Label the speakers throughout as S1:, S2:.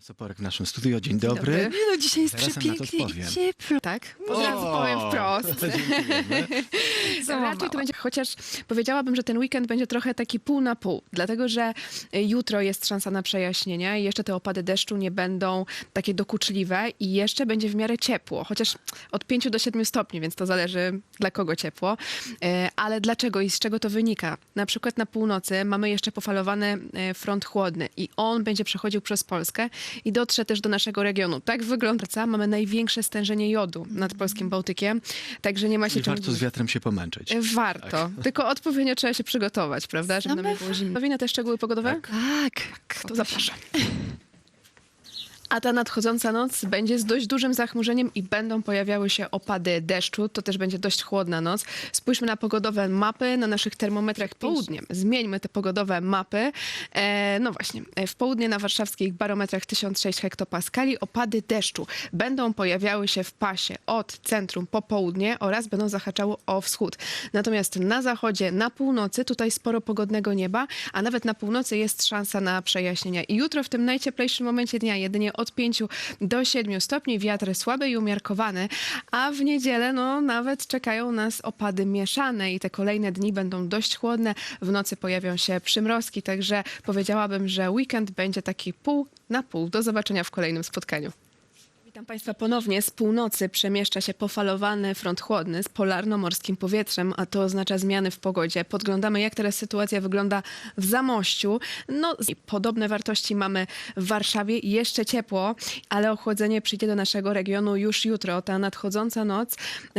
S1: Soporek w naszym studiu. Dzień dobry.
S2: dobry.
S3: Nie no, dzisiaj jest
S1: Zaraz na to
S3: przepięknie i
S1: odpowiem.
S3: ciepło.
S2: Tak? Od razu powiem wprost.
S1: Dziękujemy.
S2: Raczej to będzie, chociaż powiedziałabym, że ten weekend będzie trochę taki pół na pół, dlatego że y, jutro jest szansa na przejaśnienia i jeszcze te opady deszczu nie będą takie dokuczliwe i jeszcze będzie w miarę ciepło, chociaż od 5 do 7 stopni, więc to zależy dla kogo ciepło. Y, Ale dlaczego i z czego to wynika? Na przykład na północy mamy jeszcze pofalowany y, front chłodny i on będzie przechodził przez Polskę i dotrze też do naszego regionu. Tak wygląda. Mamy największe stężenie jodu nad polskim Bałtykiem, także nie ma się
S1: I
S2: czym
S1: warto z wiatrem się pomęczyć.
S2: Warto. Tylko odpowiednio trzeba się przygotować, prawda? Żeby nam nie było zimno. Na te szczegóły pogodowe?
S3: Tak.
S2: To zapraszam. A ta nadchodząca noc będzie z dość dużym zachmurzeniem i będą pojawiały się opady deszczu. To też będzie dość chłodna noc. Spójrzmy na pogodowe mapy na naszych termometrach południem. Zmieńmy te pogodowe mapy. E, no właśnie, e, w południe na warszawskich barometrach 1006 hektopaskali opady deszczu będą pojawiały się w pasie od centrum po południe oraz będą zahaczały o wschód. Natomiast na zachodzie, na północy tutaj sporo pogodnego nieba, a nawet na północy jest szansa na przejaśnienia. I jutro w tym najcieplejszym momencie dnia jedynie od 5 do 7 stopni, wiatr słaby i umiarkowany, a w niedzielę no nawet czekają nas opady mieszane i te kolejne dni będą dość chłodne. W nocy pojawią się przymrozki, także powiedziałabym, że weekend będzie taki pół na pół. Do zobaczenia w kolejnym spotkaniu. Witam Państwa ponownie. Z północy przemieszcza się pofalowany front chłodny z polarno-morskim powietrzem, a to oznacza zmiany w pogodzie. Podglądamy, jak teraz sytuacja wygląda w Zamościu. No, podobne wartości mamy w Warszawie. Jeszcze ciepło, ale ochłodzenie przyjdzie do naszego regionu już jutro. Ta nadchodząca noc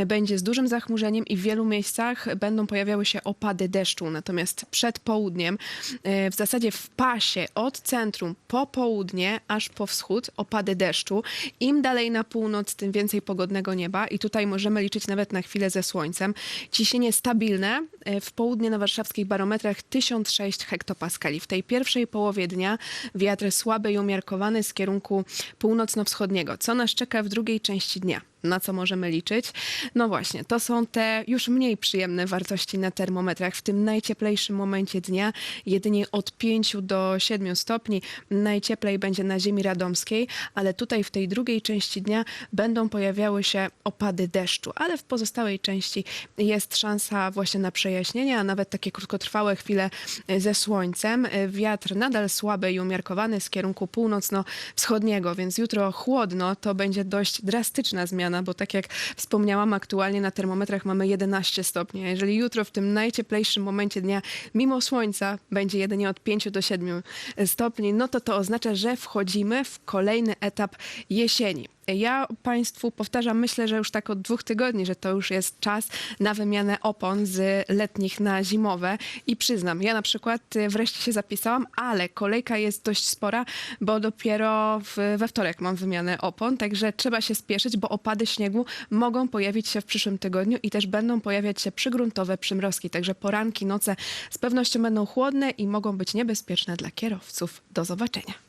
S2: będzie z dużym zachmurzeniem i w wielu miejscach będą pojawiały się opady deszczu. Natomiast przed południem, e, w zasadzie w pasie od centrum po południe aż po wschód opady deszczu. Im dalej na północ, tym więcej pogodnego nieba i tutaj możemy liczyć nawet na chwilę ze słońcem. Ciśnienie stabilne w południe na warszawskich barometrach 1006 hektopaskali. W tej pierwszej połowie dnia wiatr słaby i umiarkowany z kierunku północno-wschodniego. Co nas czeka w drugiej części dnia? na co możemy liczyć. No właśnie, to są te już mniej przyjemne wartości na termometrach. W tym najcieplejszym momencie dnia jedynie od 5 do 7 stopni. Najcieplej będzie na ziemi radomskiej, ale tutaj w tej drugiej części dnia będą pojawiały się opady deszczu, ale w pozostałej części jest szansa właśnie na przejaśnienia, a nawet takie krótkotrwałe chwile ze słońcem. Wiatr nadal słaby i umiarkowany z kierunku północno-wschodniego, więc jutro chłodno, to będzie dość drastyczna zmiana, bo tak jak wspomniałam, aktualnie na termometrach mamy 11 stopni. Jeżeli jutro w tym najcieplejszym momencie dnia, mimo słońca, będzie jedynie od 5 do 7 stopni, no to to oznacza, że wchodzimy w kolejny etap jesieni. Ja Państwu powtarzam, myślę, że już tak od dwóch tygodni, że to już jest czas na wymianę opon z letnich na zimowe. I przyznam, ja na przykład y, wreszcie się zapisałam, ale kolejka jest dość spora, bo dopiero w, we wtorek mam wymianę opon, także trzeba się spieszyć, bo opady śniegu mogą pojawić się w przyszłym tygodniu i też będą pojawiać się przygruntowe przymrozki. Także poranki, noce z pewnością będą chłodne i mogą być niebezpieczne dla kierowców. Do zobaczenia.